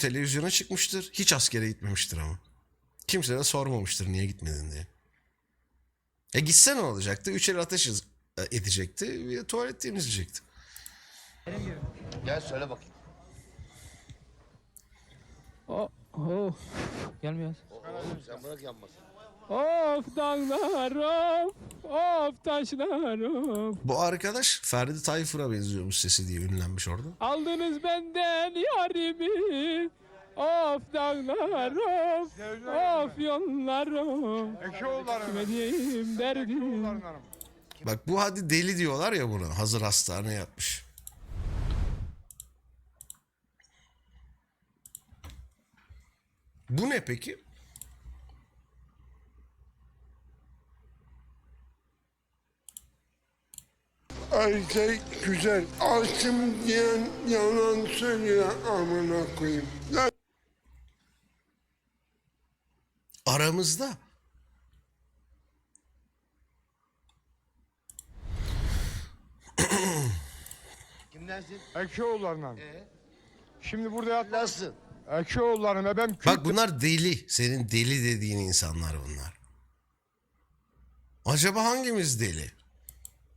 televizyona çıkmıştır. Hiç askere gitmemiştir ama. Kimse de sormamıştır niye gitmedin diye. E gitse ne olacaktı? Üç el ateş e, edecekti. Bir de tuvalet temizleyecekti. Gel söyle bakayım. Oh, oh. Gelmiyor. Oğlum sen bırak yanmasın. Of dağlar of, of taşlar of. Bu arkadaş Ferdi Tayfur'a benziyormuş sesi diye ünlenmiş orada. Aldınız benden yarimi. Of dağlar of, of yollar of. Kime diyeyim derdim. Bak bu hadi deli diyorlar ya buna. Hazır hastane yapmış. Bu ne peki? Erkek güzel. Açım diyen yalan söylüyor amına koyayım. Lan Aramızda. Kimdensin? Ekşioğullarından. Ee? Şimdi burada yat. Nasılsın? Ekşioğullarım ve ben Bak bunlar deli. Senin deli dediğin insanlar bunlar. Acaba hangimiz deli?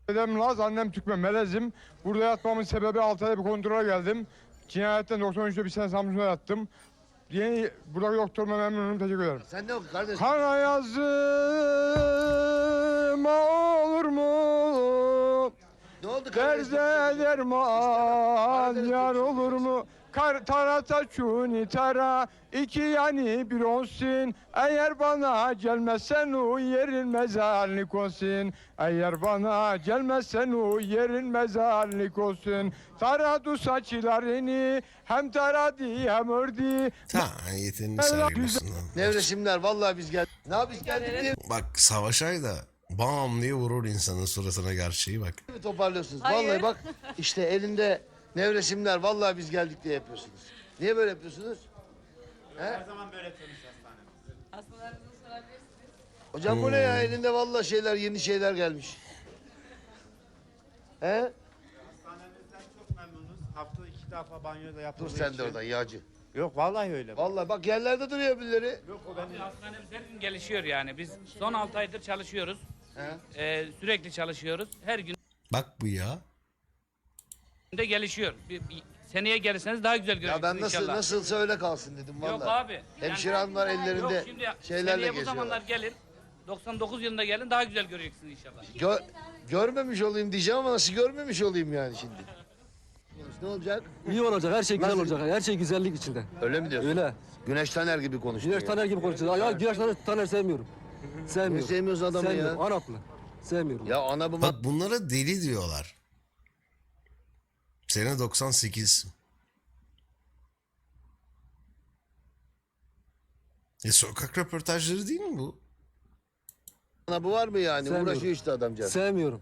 Dedem Laz, annem Türkmen, melezim. Burada yatmamın sebebi 6 ayda bir kontrole geldim. Cinayetten 93'te bir sene Samsun'da yattım. Yeni, buradaki doktoruma memnunum, teşekkür ederim. Sen ne kardeşim? Kara yazıma olur mu? ne oldu kardeşim? Derde derman yar olur mu? Kar tarata çuni tara iki yani bir olsun. Eğer bana gelmezsen o yerin mezarlık olsun. Eğer bana gelmezsen o yerin mezarlık olsun. Taradı saçlarını hem taradı hem ördü. Ha yeteneğini sergilesin lan. Nevresimler vallahi biz geldik. Ne yapıyoruz geldik diye Bak Savaşay da bam diye vurur insanın suratına gerçeği bak. mi toparlıyorsunuz? Hayır. Vallahi bak işte elinde nevresimler vallahi biz geldik diye yapıyorsunuz. Niye böyle yapıyorsunuz? Hastalarınızı sorabilirsiniz. Hocam bu ne ya? Elinde vallahi şeyler yeni şeyler gelmiş. He? Hastanemizden çok memnunuz. Haftada iki defa banyoda Dur yapıldığı sen de için. oradan yağcı. Yok vallahi öyle. Vallahi bak yerlerde duruyor birileri. Hastanemiz her gün gelişiyor yani. Biz son 6 aydır çalışıyoruz. He? Ee, sürekli çalışıyoruz. Her gün Bak bu ya. De gelişiyor. Bir, bir seneye gelirseniz daha güzel Ya göreceksiniz ben nasıl inşallah. nasılsa öyle kalsın dedim vallahi. Yok abi. Hemşire hanımlar ellerinde Yok şimdi şeylerle seneye bu zamanlar gelin. 99 yılında gelin daha güzel göreceksiniz inşallah. Gö- görmemiş olayım diyeceğim ama nasıl görmemiş olayım yani şimdi? Ne olacak? İyi olacak, her şey güzel Nasıl? olacak. Her şey güzellik içinde. Öyle mi diyorsun? Öyle. Güneş Taner gibi konuştun Güneş ya. Taner gibi konuşuyor. Ya Güneş Taner, Taner sevmiyorum. Sevmiyorum. Sevmiyorsun adamı ya? Sevmiyorum. Anaplı. Sevmiyorum. Ya ana baba Bak bunlara deli diyorlar. Sene 98. E sokak röportajları değil mi bu? Sana bu var mı yani? Sevmiyorum. Uğraşıyor işte adamcağız. Sevmiyorum.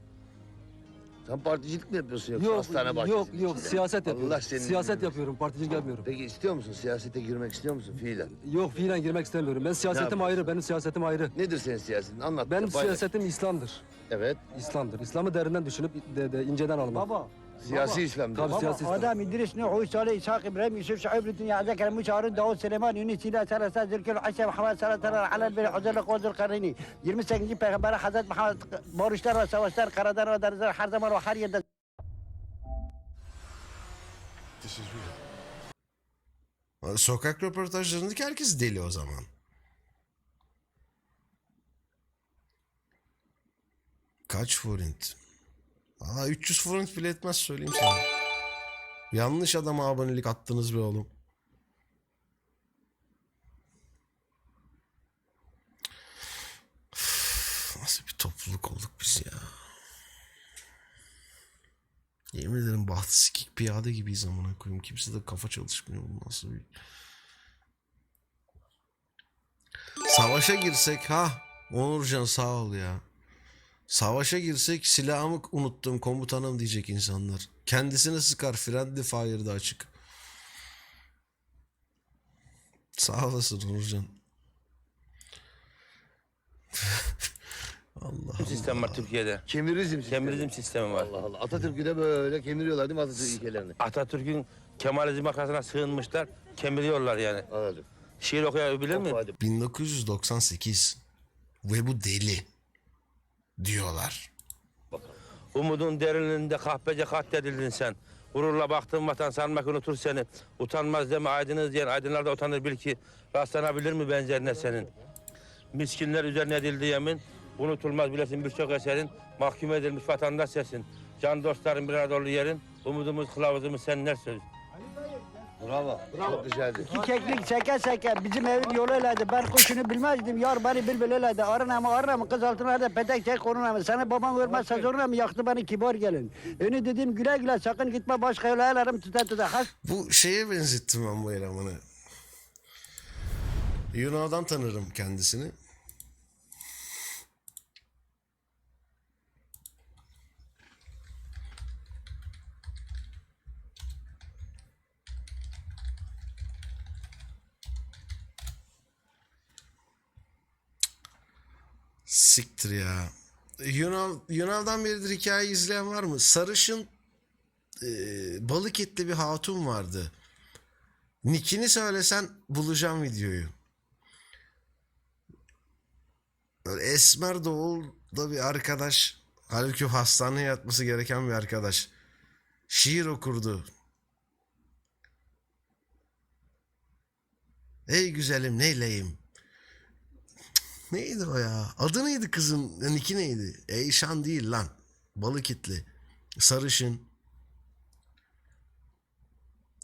Sen particilik mi yapıyorsun yoksa yok, hastane bahçesinde? Yok yok içinde? siyaset yapıyorum. Allah senin siyaset bilmiyorum. yapıyorum particilik yapmıyorum. Peki istiyor musun? Siyasete girmek istiyor musun fiilen? Yok fiilen girmek istemiyorum. Ben siyasetim ayrı, benim siyasetim ayrı. Nedir senin siyasetin? Anlat. Benim siyasetim İslam'dır. Evet. İslam'dır. İslam'ı derinden düşünüp de, de, inceden almak. Baba Siyasi İslam. Tabii siyasi İslam. Adam İdris Nuh, Hüs Ali, İshak, İbrahim, Yusuf, Şuayb, Lütün, Yahya, Kerem, Musa, Harun, Davut, Süleyman, Yunus, İlah, Sara, Saz, Zülkül, Aşe, Muhammed, Sara, Tara, Alel, Beli, Huzurlu, Kozul, Karayni. 28. Peygamber Hazreti Muhammed barışlar ve savaşlar, karadan ve denizler her zaman ve her yerde. This is real. Sokak röportajlarındaki herkes deli o zaman. Kaç forint? Valla 300 forint bile etmez söyleyeyim sana. Yanlış adama abonelik attınız be oğlum. Nasıl bir topluluk olduk biz ya. Yemin ederim bahtı sikik piyade gibiyiz amına koyayım. Kimse de kafa çalışmıyor. Bu nasıl bir... Savaşa girsek ha Onurcan sağ ol ya. Savaşa girsek silahımı unuttum komutanım diyecek insanlar. Kendisine sıkar friendly fire'da açık. Sağ olasın Onurcan. Allah sistem var Türkiye'de. Kemirizm sistemi. Kemirizm sistemi var. Allah Allah. Atatürk'ü de böyle kemiriyorlar değil mi Atatürk ilkelerini? Atatürk'ün Kemalizm arkasına sığınmışlar, kemiriyorlar yani. Anladım. Şiir okuyabilir mi? Oku hadi. 1998 ve bu deli diyorlar. Umudun derinliğinde kahpece katledildin sen. Gururla baktığın vatan sanmak unutur seni. Utanmaz deme aydınız diyen aydınlar da utanır bil ki rastlanabilir mi benzerine senin? Miskinler üzerine edildi yemin. Unutulmaz bilesin birçok eserin. Mahkum edilmiş vatandaş sesin. Can dostların bir arada olduğu yerin. Umudumuz kılavuzumuz senler söz. Bravo. Çok güzeldi. İki keklik seke seke bizim evin yolu öyleydi. Ben kuşunu bilmezdim. Yar beni bilbil öyleydi. Arına mı arına mı kız altına da petek çek onuna mı? Sana babam vermezse zoruna mı yaktı beni kibar gelin. Önü dedim güle güle sakın gitme başka yola elarım tuta tuta. Has Bu şeye benzettim ben bu elemanı. Yunan'dan tanırım kendisini. Siktir ya. Yunan, Yunan'dan beridir hikaye izleyen var mı? Sarışın e, balık etli bir hatun vardı. Nickini söylesen bulacağım videoyu. Böyle Esmer Doğul'da bir arkadaş. Halbuki hastaneye yatması gereken bir arkadaş. Şiir okurdu. Ey güzelim neyleyim? Neydi o ya? Adı neydi kızın? Niki neydi? Eyşan değil lan. Balık etli. Sarışın.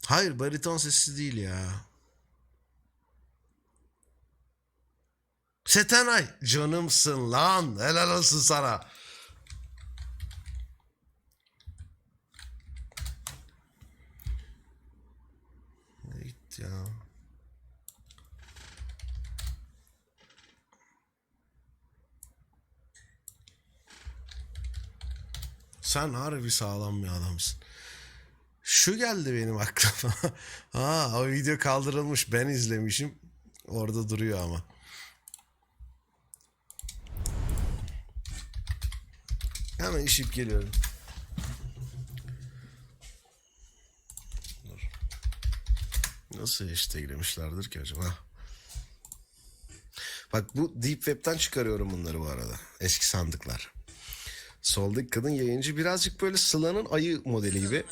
Hayır bariton sesi değil ya. Setenay canımsın lan helal olsun sana. Ne gitti ya? Sen harbi sağlam bir adamsın. Şu geldi benim aklıma. ha o video kaldırılmış ben izlemişim. Orada duruyor ama. Hemen işip geliyorum. Dur. Nasıl hashtaglemişlerdir ki acaba? Bak bu Deep Web'ten çıkarıyorum bunları bu arada. Eski sandıklar. Soldaki kadın yayıncı birazcık böyle Sıla'nın ayı modeli gibi.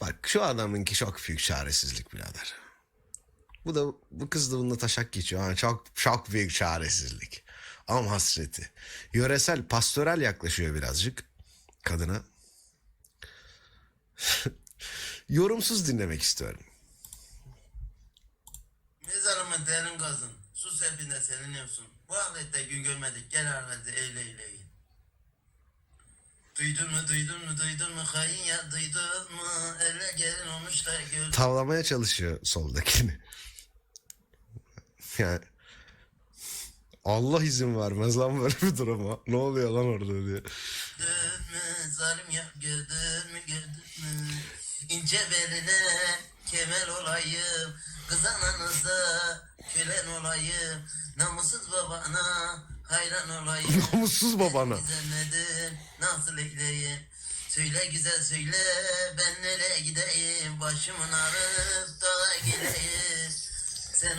Bak şu adamınki çok büyük çaresizlik birader. Bu da bu kız da bununla taşak geçiyor. Ha, çok çok büyük çaresizlik. Ama hasreti. Yöresel, pastörel yaklaşıyor birazcık kadına. Yorumsuz dinlemek istiyorum. Mezarımı derin kazın. Su sebinde seliniyorsun. Bu ahirette gün görmedik. Gel ahirette eyle eyle. Duydun mu duydun mu duydun mu? Hain ya duydun mu? Ele gelin olmuş da gördün Tavlamaya çalışıyor soldakini. Yani Allah izin vermez lan böyle bir duruma. Ne oluyor lan orada diye. mü? Zalim ya gördün mü gördün mü? İnce beline kemer olayım. Kız ananıza kölen olayım. Namussuz babana hayran olayım Namussuz babana. Nasıl ekleyeyim Söyle güzel söyle ben nereye gideyim Başımın ağrıp dağa gideyim Sen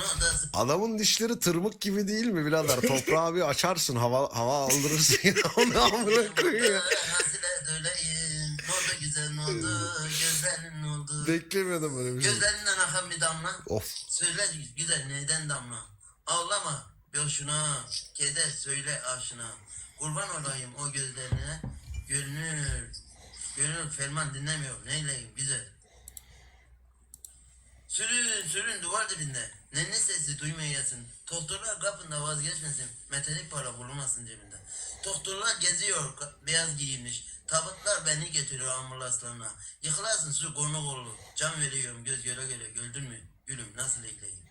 Adamın dişleri tırmık gibi değil mi birader? Toprağı bir açarsın hava hava aldırırsın ya. Onu amına koyuyor. Hasile döleyim Ne oldu güzel ne oldu Gözlerin ne oldu Beklemiyordum böyle bir şey. Gözlerinden akan bir damla Of. Söyle güzel neden damla Ağlama boşuna Keder söyle aşına Kurban olayım o gözlerine. Gönül Gönül ferman dinlemiyor. Neyleyim güzel. Sürün sürün duvar dibinde. Nenni sesi duymayasın Doktorlar kapında vazgeçmesin. Metalik para bulunmasın cebinde. Doktorlar geziyor beyaz giyinmiş. Tabutlar beni getiriyor ambulanslarına Yıkılasın su konu kolu Can veriyorum göz göre göre. Gördün mü? Gülüm nasıl ekleyeyim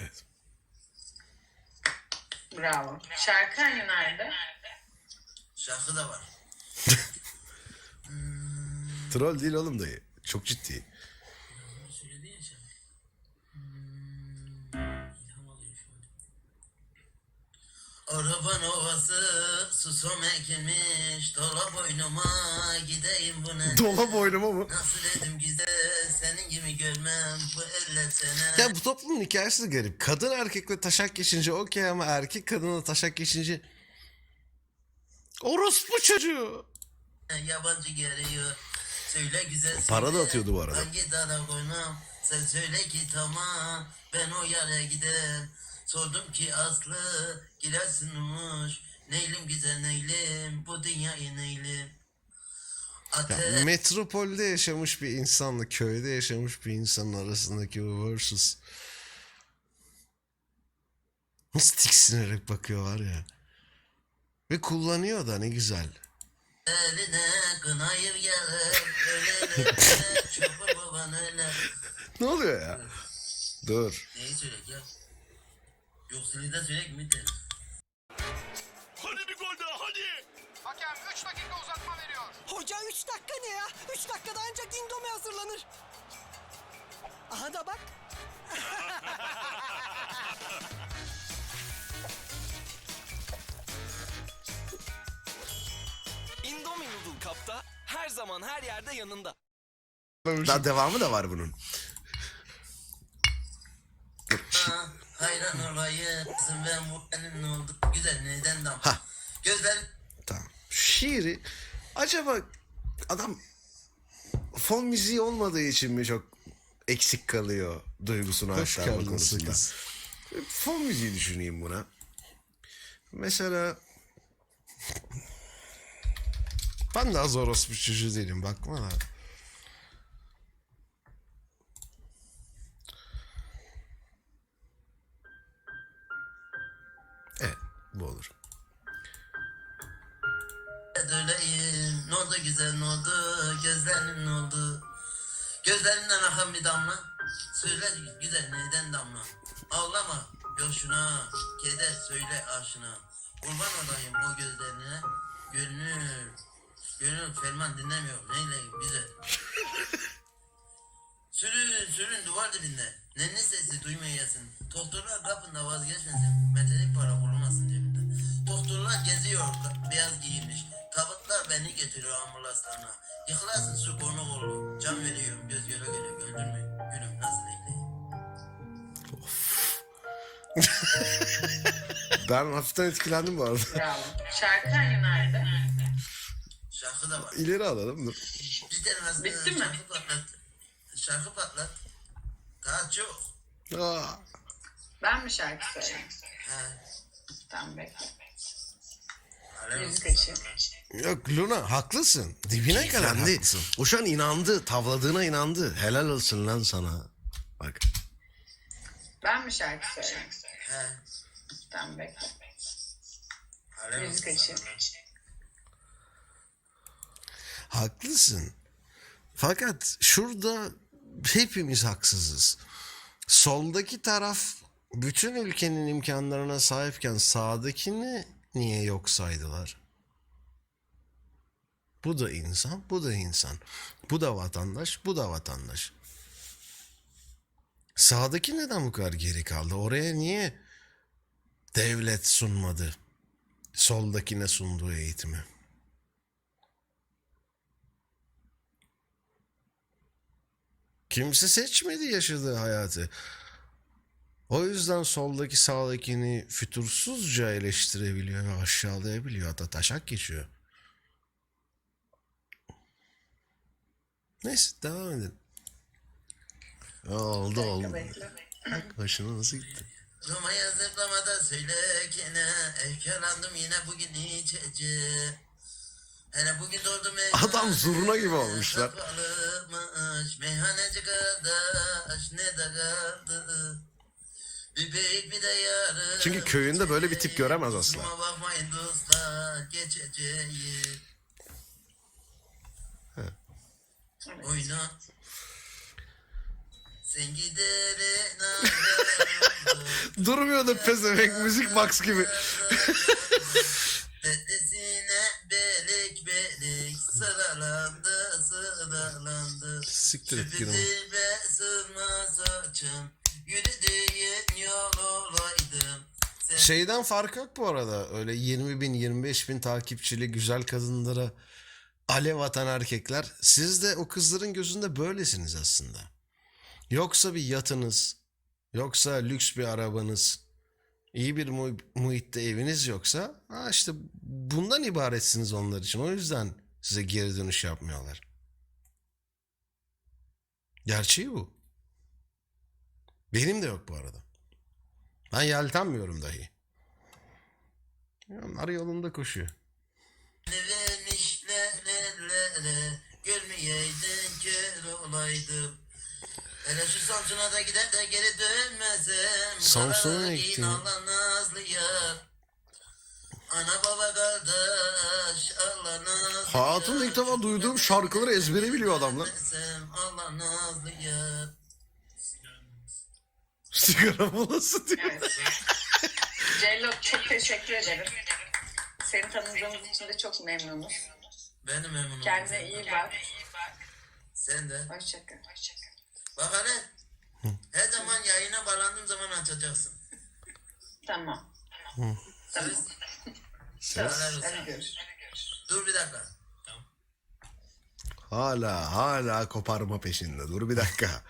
Evet. Bravo. Şarkı hani nerede? Şarkı da var Troll değil oğlum dayı. Çok ciddi. Araban ovası susam ekilmiş Dola boynuma gideyim bu ne Dola boynuma mı? Nasıl dedim güzel görmem bu Ya bu toplumun hikayesi de garip. Kadın erkekle taşak geçince okey ama erkek kadınla taşak geçince orospu çocuğu. Yabancı geliyor. Söyle güzel Para da söyle, atıyordu bu arada. Hangi dara koymam Sen söyle ki tamam. Ben o yere giderim Sordum ki Aslı Giresun'muş. Neylim güzel neylim? Bu dünyayı neylim Ya, Ate metropolde yaşamış bir insanla köyde yaşamış bir insanın arasındaki bu versus. Nasıl tiksinerek bakıyor var ya. Ve kullanıyor da ne güzel. Ne oluyor ya? Dur. Neyi söylek ya Yoksa neden söylek mi de Hoca 3 dakika ne ya? 3 dakikada ancak dindomi hazırlanır. Aha da bak. Indomie Noodle Cup'ta her zaman her yerde yanında. Daha devamı da var bunun. Ha, Hayran olayım Ben bu benim ne oldu Güzel neden dam Ha. Gözler. Şiiri acaba adam fon müziği olmadığı için mi çok eksik kalıyor duygusunu Hoş aktarma konusunda? Fon müziği düşüneyim buna. Mesela ben daha zor orospu çocuğu değilim bakma da. Evet bu olur. Söyleyeyim ne oldu güzel ne oldu? Gözlerin ne oldu? Gözlerinden akan bir damla. Söyle güzel neden damla? Ağlama yoşuna Keder söyle aşına. Kurban olayım o gözlerine. Gönül Gönül ferman dinlemiyor. Neyle güzel? Sürün sürün duvar dibinde. Nenni sesi duymayasın. Doktorlar kapında vazgeçmesin. Metalik para bulunmasın cebinde. Doktorlar geziyor beyaz giyinmiş Tabutlar beni getiriyor ambulanslarına Yıkılasın su konu kolu Can veriyorum göz göre göre Güldürme gülüm nasıl ekleyeyim Ben hafiften etkilendim bu arada. Bravo. Şarkı nerede? Şarkı da var İleri alalım dur. Bir tane aslında Bitti mi? şarkı patlat Şarkı patlat Daha çok Aa, Ben mi şarkı söyleyeyim? He Tamam bekle. alem olsun sana. Yok Luna haklısın. Dibine kadar haklısın. O şu an inandı. Tavladığına inandı. Helal olsun lan sana. Bak. Ben mi şarkı söyleyeyim? He Tamam bekle. Müzik açayım. Haklısın. Fakat şurada hepimiz haksızız. Soldaki taraf bütün ülkenin imkanlarına sahipken sağdakini niye yok saydılar? Bu da insan, bu da insan. Bu da vatandaş, bu da vatandaş. Sağdaki neden bu kadar geri kaldı? Oraya niye devlet sunmadı? Soldakine sunduğu eğitimi. Kimse seçmedi yaşadığı hayatı. O yüzden soldaki sağdakini fütursuzca eleştirebiliyor ve aşağılayabiliyor. Hatta taşak geçiyor. Neyse devam edin. Oldu oldu. Bak başına nasıl gitti. Roma'ya zıplamada söyle kene Efkarlandım yine bugün içece Hele bugün doğdum Adam zurna gibi olmuşlar. Kapalımış meyhaneci kardeş ne de kaldı Bir beyit bir de yarım Çünkü köyünde böyle bir tip göremez asla. Kusura bakmayın dostlar geçeceğim Oyna Sen giderin Durmuyordu pezevenk müzik box gibi. Dedesine belik belik sıralandı sıralandı. Siktir et Güney. dilbe sığmaz saçım yürüdüğün yol olaydım. Şeyden fark yok bu arada. Öyle 20 bin 25 bin takipçili güzel kadınlara alev atan erkekler. Siz de o kızların gözünde böylesiniz aslında. Yoksa bir yatınız, yoksa lüks bir arabanız, iyi bir mu- muhitte eviniz yoksa ha işte bundan ibaretsiniz onlar için. O yüzden size geri dönüş yapmıyorlar. Gerçeği bu. Benim de yok bu arada. Ben yeltenmiyorum dahi. Onlar yolunda koşuyor. Ellere Görmeyeydin kör olaydım Hele şu Samsun'a da gider de geri dönmezem Samsun'a gitti nazlı yar Ana baba kardeş Allah nazlı Hayatımda ilk defa duyduğum şarkıları ezbere biliyor adam lan. Dönmezem, Allah nazlı yar Sigara molası diyor. Evet. Cello çok teşekkür ederim. Seni tanıdığımız için de çok memnunuz. Ben de memnunum Kendine iyi bak. Sen de Hoşçakal. Bak hele Her zaman yayına bağlandığım zaman açacaksın Tamam. Söz Söz. Olsun. Hadi görüşürüz. Dur bir dakika Hala hala koparma peşinde. Dur bir dakika.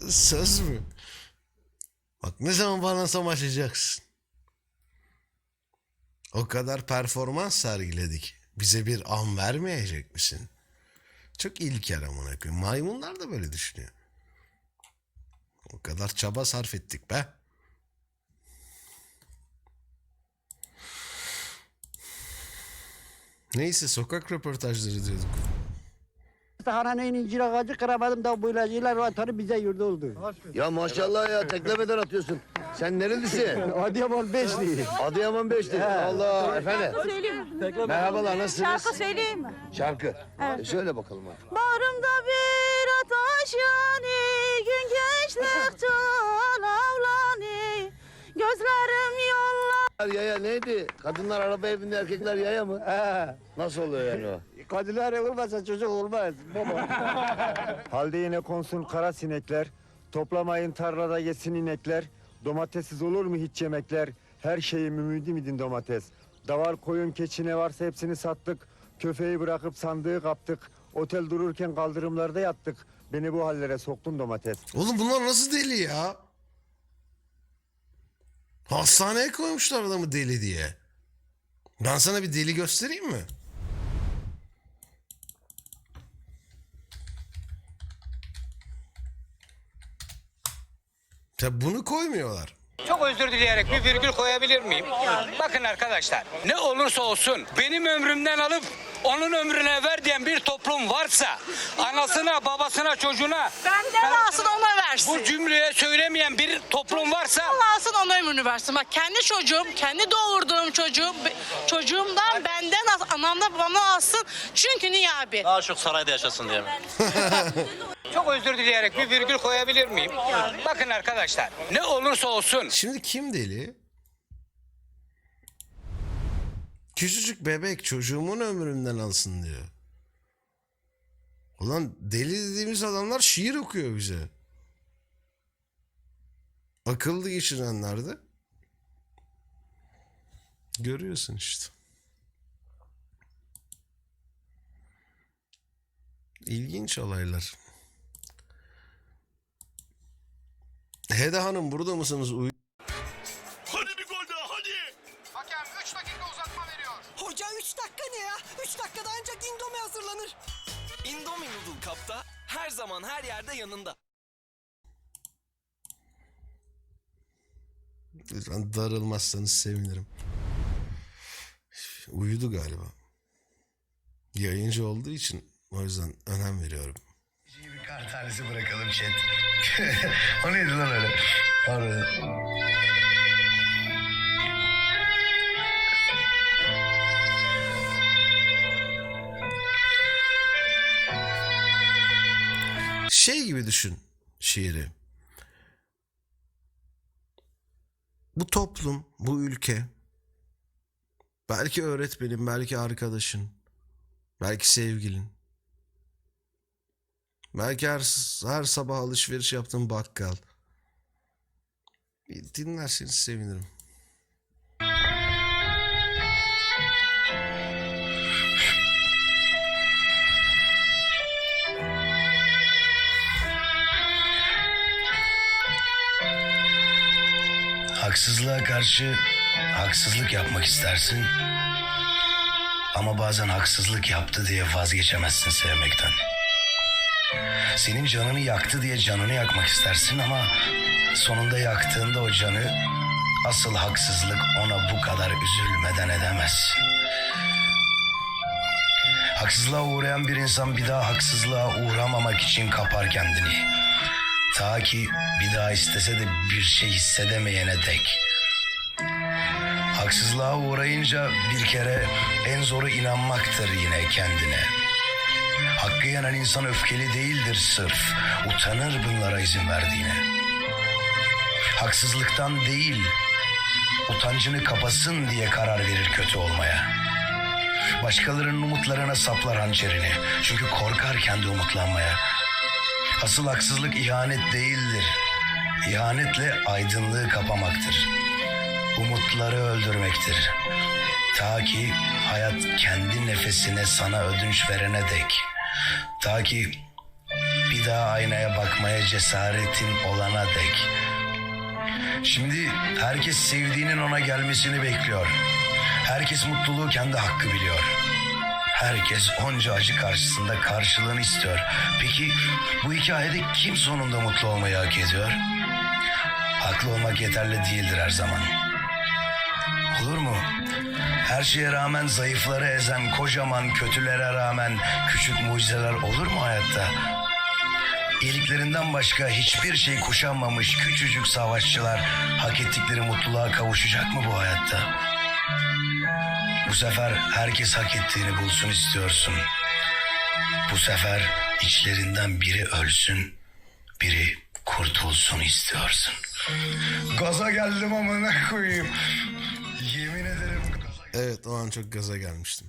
Söz mü? Bak ne zaman bana savaşacaksın? O kadar performans sergiledik. Bize bir an vermeyecek misin? Çok ilkel amına koyayım. Maymunlar da böyle düşünüyor. O kadar çaba sarf ettik be. Neyse sokak röportajları diyorduk. Hanenin incir ağacı kıramadım da bu ilacıyla rotanı bize yurdu oldu. Ya maşallah ya teklemeden atıyorsun. Sen nerelisin? Adıyaman Beşli. Adıyaman Beşli. Allah efendim. Söyleyeyim mi? Merhabalar nasılsınız? Şarkı söyleyeyim mi? Şarkı. E, söyle bakalım abi. Bağrımda bir ateş yani gün geçtikçe alavlani Gözlerim yollar Yaya neydi? Kadınlar arabaya bindi erkekler yaya mı? He. Nasıl oluyor yani o? Kadınlar olmasa çocuk olmaz baba. Halde yine konsun kara sinekler. Toplamayın tarlada yesin inekler. Domatessiz olur mu hiç yemekler? Her şeyim ümidi midin domates. Davar koyun keçi ne varsa hepsini sattık. Köfeyi bırakıp sandığı kaptık. Otel dururken kaldırımlarda yattık. Beni bu hallere soktun domates. Oğlum bunlar nasıl deli ya? Hastaneye koymuşlar adamı deli diye. Ben sana bir deli göstereyim mi? Ya bunu koymuyorlar. Çok özür dileyerek bir virgül koyabilir miyim? Bakın arkadaşlar ne olursa olsun benim ömrümden alıp onun ömrüne ver diyen bir toplum varsa anasına babasına çocuğuna Benden alsın ona versin. bu cümleye söylemeyen bir toplum varsa Allah alsın ona ömrünü versin. Bak kendi çocuğum, kendi doğurduğum çocuğum, çocuğumdan benden as, anamdan babamdan alsın. Çünkü niye abi? Daha çok sarayda yaşasın diye mi? çok özür dileyerek bir virgül koyabilir miyim? Bakın arkadaşlar ne olursa olsun Şimdi kim deli? Küçücük bebek çocuğumun ömründen alsın diyor. Ulan deli dediğimiz adamlar şiir okuyor bize. Akıllı geçirenler de. Görüyorsun işte. İlginç olaylar. Heda Hanım burada mısınız? Uy- Hoca 3 dakika ne ya? 3 dakikada ancak Indomie hazırlanır. Indomie Noodle Cup'ta her zaman her yerde yanında. Lütfen darılmazsanız sevinirim. Uyudu galiba. Yayıncı olduğu için o yüzden önem veriyorum. Bir kar tanesi bırakalım chat. o neydi lan öyle? Pardon. Şey gibi düşün şiiri. Bu toplum, bu ülke, belki öğretmenin, belki arkadaşın, belki sevgilin, belki her, her sabah alışveriş yaptığın bakkal, dinlerseniz sevinirim. Haksızlığa karşı haksızlık yapmak istersin. Ama bazen haksızlık yaptı diye vazgeçemezsin sevmekten. Senin canını yaktı diye canını yakmak istersin ama sonunda yaktığında o canı asıl haksızlık ona bu kadar üzülmeden edemezsin. Haksızlığa uğrayan bir insan bir daha haksızlığa uğramamak için kapar kendini. Ta ki bir daha istese de bir şey hissedemeyene dek. Haksızlığa uğrayınca bir kere en zoru inanmaktır yine kendine. Hakkı yenen insan öfkeli değildir sırf. Utanır bunlara izin verdiğine. Haksızlıktan değil, utancını kapasın diye karar verir kötü olmaya. Başkalarının umutlarına saplar hançerini. Çünkü korkar kendi umutlanmaya. Asıl haksızlık ihanet değildir. İhanetle aydınlığı kapamaktır. Umutları öldürmektir. Ta ki hayat kendi nefesine sana ödünç verene dek. Ta ki bir daha aynaya bakmaya cesaretin olana dek. Şimdi herkes sevdiğinin ona gelmesini bekliyor. Herkes mutluluğu kendi hakkı biliyor. Herkes onca acı karşısında karşılığını istiyor. Peki bu hikayede kim sonunda mutlu olmayı hak ediyor? Haklı olmak yeterli değildir her zaman. Olur mu? Her şeye rağmen zayıfları ezen kocaman kötülere rağmen küçük mucizeler olur mu hayatta? İyiliklerinden başka hiçbir şey kuşanmamış küçücük savaşçılar hak ettikleri mutluluğa kavuşacak mı bu hayatta? Bu sefer herkes hak ettiğini bulsun istiyorsun. Bu sefer içlerinden biri ölsün, biri kurtulsun istiyorsun. Gaza geldim amına koyayım. Yemin ederim Evet o an çok gaza gelmiştim.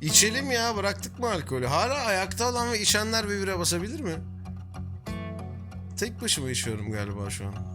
İçelim ya bıraktık mı alkolü? Hala ayakta olan ve içenler bir bire basabilir mi? Tek başıma içiyorum galiba şu an.